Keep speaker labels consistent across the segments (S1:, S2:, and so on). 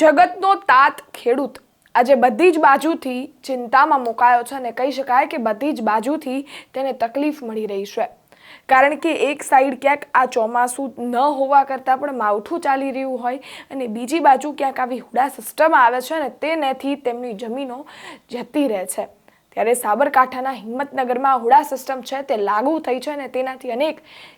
S1: જગતનો તાત ખેડૂત. આજે બધી જ બાજુથી ચિંતામાં મુકાયો છે અને કહી શકાય કે બધી જ બાજુથી તેને તકલીફ મળી રહી છે. કારણ કે એક સાઈડ ક્યાંક આ ચોમાસું ન હોવા કરતાં પણ માવઠું ચાલી રહ્યું હોય અને બીજી બાજુ ક્યાંક આવી હુડા સિસ્ટમ આવે છે અને તેનેથી તેમની જમીનો જતી રહે છે. ત્યારે સાબરકાંઠાના હિંમતનગરમાં હુડા સિસ્ટમ છે તે લાગુ થઈ છે અને તેનાથી અનેક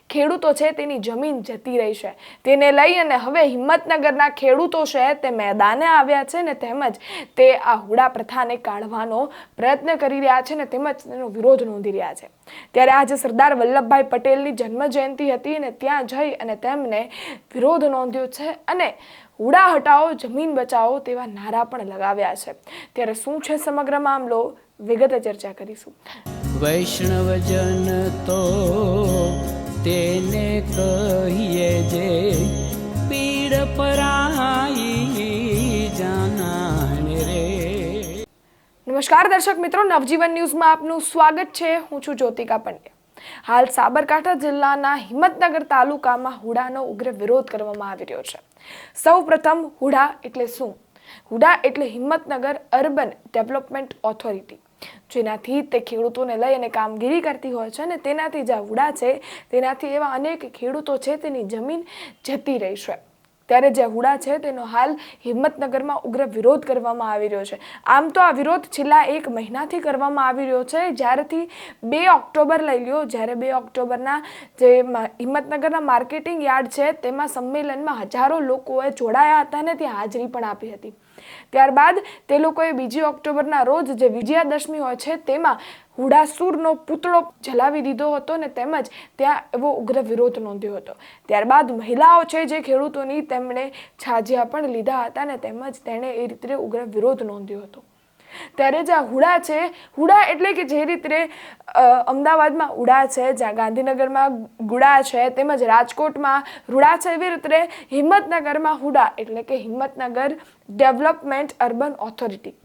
S1: ખેડૂતો છે તેની જમીન જતી રહી છે. તેને લઈ અને હવે હિંમતનગરના ખેડૂતો છે તે મેદાને આવ્યા છે ને તેમજ તે આ હુડા પ્રથાને કાઢવાનો પ્રયત્ન કરી રહ્યા છે ને તેમજ તેનો વિરોધ નોંધી રહ્યા છે. ત્યારે આજે સરદાર વલ્લભભાઈ પટેલની જન્મ જયંતિ હતી અને ત્યાં જઈ અને તેમને વિરોધ નોંધ્યો છે અને હુડા હટાવો, જમીન બચાવો તેવા નારા પણ લગાવ્યા છે. ત્યારે શું છે સમગ્ર મામલો? વિગતે ચર્ચા કરીશું.
S2: વૈષ્ણવજન તો તેને કહીએ જે પીડ પરાઈ જાનાને રે.
S1: નમસ્કાર દર્શક મિત્રો નવજીવન ન્યૂઝમાં આપનું સ્વાગત છે. હું છું જ્યોતિકા પંડ્યા. હાલ સાબરકાંઠા જિલ્લાના હિંમતનગર તાલુકામાં હુડાનો ઉગ્ર વિરોધ કરવામાં આવી રહ્યો છે. સૌ પ્રથમ હુડા એટલે શું? હુડા એટલે હિંમતનગર અર્બન ડેવલપમેન્ટ ઓથોરિટી જેનાથી તે ખેડૂતોને લઈ અને કામગીરી કરતી હોય છે અને તેનાથી જે હુડા છે, તેનાથી એવા અનેક ખેડૂતો છે તેની જમીન જતી રહી છે. ત્યારે જે હુડા છે તેનો હાલ હિંમતનગરમાં ઉગ્ર વિરોધ કરવામાં આવી રહ્યો છે. આમ તો આ વિરોધ છેલ્લા એક મહિનાથી કરવામાં આવી રહ્યો છે. જ્યારેથી બે ઓક્ટોબર લઈ લ્યો, જ્યારે બે ઓક્ટોબરના જે હિંમતનગરના માર્કેટિંગ યાર્ડ છે, તેમાં સંમેલનમાં હજારો લોકોએ જોડાયા હતા અને ત્યાં હાજરી પણ આપી હતી. ત્યારબાદ તે લોકોએ બીજી ઓક્ટોબરના રોજ જે વિજયાદશમી હોય છે, તેમાં હુડાસુરનો પુતળો જલાવી દીધો હતો ને તેમજ ત્યાં એવો ઉગ્ર વિરોધ નોંધ્યો હતો. ત્યારબાદ મહિલાઓ છે જે ખેડૂતોની તેમણે છાજિયા પણ લીધા હતા ને તેમજ તેણે એ રીતે ઉગ્ર વિરોધ નોંધ્યો હતો. ત્યારે જે આ હુડા છે, હુડા એટલે કે જે રીતે અમદાવાદમાં ઉડા છે, જ્યાં ગાંધીનગરમાં ગુડા છે, તેમજ રાજકોટમાં રૂડા છે, એવી રીતે હિંમતનગરમાં હુડા એટલે કે હિંમતનગર ડેવલપમેન્ટ અર્બન ઓથોરિટી.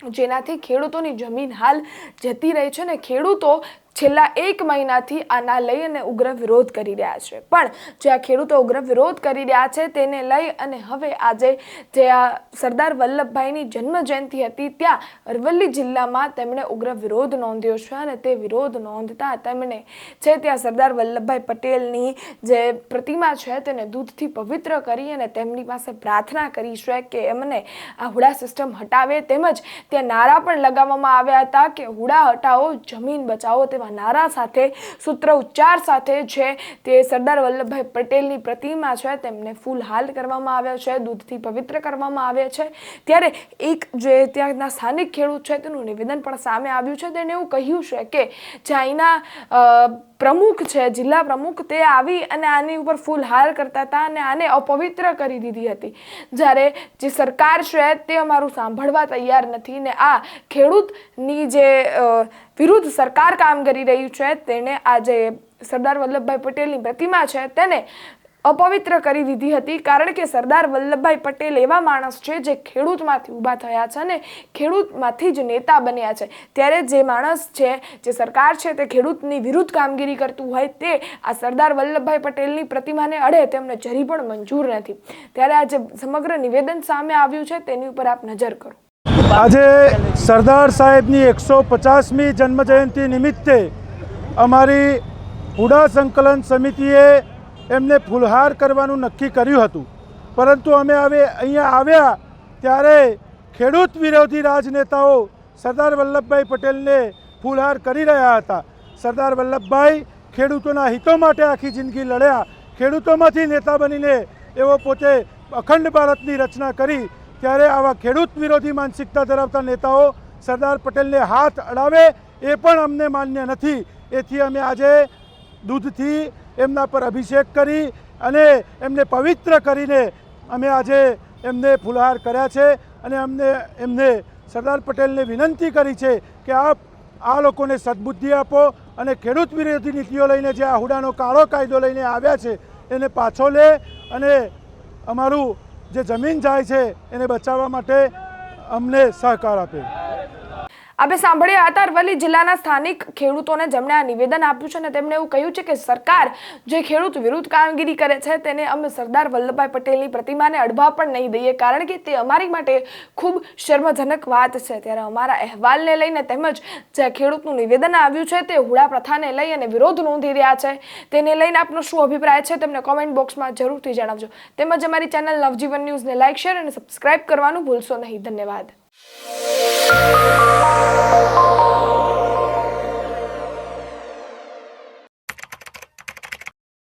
S1: જેનાથી ખેડૂતોની જમીન હાલ જતી રહી છે ને ખેડૂતો છેલ્લા એક મહિનાથી આના લઈ અને ઉગ્ર વિરોધ કરી રહ્યા છે. પણ જે આ ખેડૂતો ઉગ્ર વિરોધ કરી રહ્યા છે તેને લઈ અને હવે આજે જે આ સરદાર વલ્લભભાઈની જન્મ જયંતિ હતી ત્યાં અરવલ્લી જિલ્લામાં તેમણે ઉગ્ર વિરોધ નોંધ્યો છે અને તે વિરોધ નોંધતા તેમણે છે ત્યાં સરદાર વલ્લભભાઈ પટેલની જે પ્રતિમા છે તેને દૂધથી પવિત્ર કરી અને તેમની પાસે પ્રાર્થના કરી છે કે એમને આ હુડા સિસ્ટમ હટાવે. તેમજ ત્યાં નારા પણ લગાવવામાં આવ્યા હતા કે હુડા હટાવો, જમીન બચાવો. તેવા નારા સાથે સૂત્ર ઉચ્ચાર સાથે છે તે સરદાર વલ્લભભાઈ પટેલની પ્રતિમા છે તેમને ફૂલહાલ કરવામાં આવ્યા છે દૂધથી પવિત્ર કરવામાં આવે છે. ત્યારે એક જે ત્યાંના સ્થાનિક ખેડૂત છે તેનું નિવેદન પણ સામે આવ્યું છે. તેણે એવું કહ્યું છે કે અ, પ્રમુખ છે, જિલ્લા પ્રમુખ, તે આવી અને આની ઉપર ફૂલ હાર કરતા હતા અને આને અપવિત્ર કરી દીધી હતી. જ્યારે જે સરકાર છે, તે અમારું સાંભળવા તૈયાર નથી ને આ ખેડૂતની જે વિરુદ્ધ સરકાર કામ કરી રહ્યું છે, તેને આ જે સરદાર વલ્લભભાઈ પટેલની પ્રતિમા છે, તેને અપવિત્ર કરી દીધી હતી કારણ કે સરદાર વલ્લભભાઈ પટેલ એવા માણસ છે જે ખેડૂતમાંથી ઊભા થયા છે અને ખેડૂતમાંથી જ નેતા બન્યા છે. ત્યારે જે માણસ છે, જે સરકાર છે તે ખેડૂતની વિરુદ્ધ કામગીરી કરતું હોય તે આ સરદાર વલ્લભભાઈ પટેલની પ્રતિમાને અડે તેમને જરી પણ મંજૂર નથી. ત્યારે આ જે સમગ્ર નિવેદન સામે આવ્યું છે, તેની ઉપર આપ નજર કરો.
S3: આજે સરદાર સાહેબની એકસો પચાસમી જન્મજયંતિ નિમિત્તે અમારી હુડા સંકલન સમિતિએ એમને ફૂલહાર કરવાનું નક્કી કર્યું હતું. પરંતુ અમે હવે અહીંયા આવ્યા ત્યારે ખેડૂત વિરોધી રાજનેતાઓ સરદાર વલ્લભભાઈ પટેલને ફૂલહાર કરી રહ્યા હતા. સરદાર વલ્લભભાઈ ખેડૂતોના હિતો માટે આખી જિંદગી લડ્યા. ખેડૂતોમાંથી નેતા બનીને એવો પોતે અખંડ ભારતની રચના કરી. ત્યારે આવા ખેડૂત વિરોધી માનસિકતા ધરાવતા નેતાઓ સરદાર પટેલને હાથ અડાવે એ પણ અમને માન્ય નથી. એથી અમે આજે દૂધથી એમના પર અભિષેક કરી અને એમને પવિત્ર કરીને અમે આજે એમને ફુલહાર કર્યા છે અને અમને એમને સરદાર પટેલને વિનંતી કરી છે કે આપ આ લોકોને સદબુદ્ધિ આપો અને ખેડૂત વિરોધી નીતિઓ લઈને જે આ હુડાનો કાળો કાયદો લઈને આવ્યા છે, એને પાછો લે અને અમારું જે જમીન જાય છે, એને બચાવવા માટે અમને સહકાર આપે.
S1: આપણે સાંભળ્યા હતા અરવલ્લી જિલ્લાના સ્થાનિક ખેડૂતોને જેમણે આ નિવેદન આપ્યું છે અને તેમણે એવું કહ્યું છે કે સરકાર જે ખેડૂત વિરુદ્ધ કામગીરી કરે છે તેને અમે સરદાર વલ્લભભાઈ પટેલની પ્રતિમાને અડવા પણ નહીં દઈએ, કારણ કે તે અમારી માટે ખૂબ શર્મજનક વાત છે. ત્યારે અમારા અહેવાલને લઈને તેમજ જે ખેડૂતનું નિવેદન આવ્યું છે તે હુડા પ્રથાને લઈ અને વિરોધ નોંધી રહ્યા છે. તેને લઈને આપનો શું અભિપ્રાય છે તેમને કોમેન્ટ બોક્સમાં જરૂરથી જણાવજો. તેમજ અમારી ચેનલ નવજીવન ન્યૂઝને લાઇક શેર અને સબસ્ક્રાઇબ કરવાનું ભૂલશો નહીં. ધન્યવાદ. Música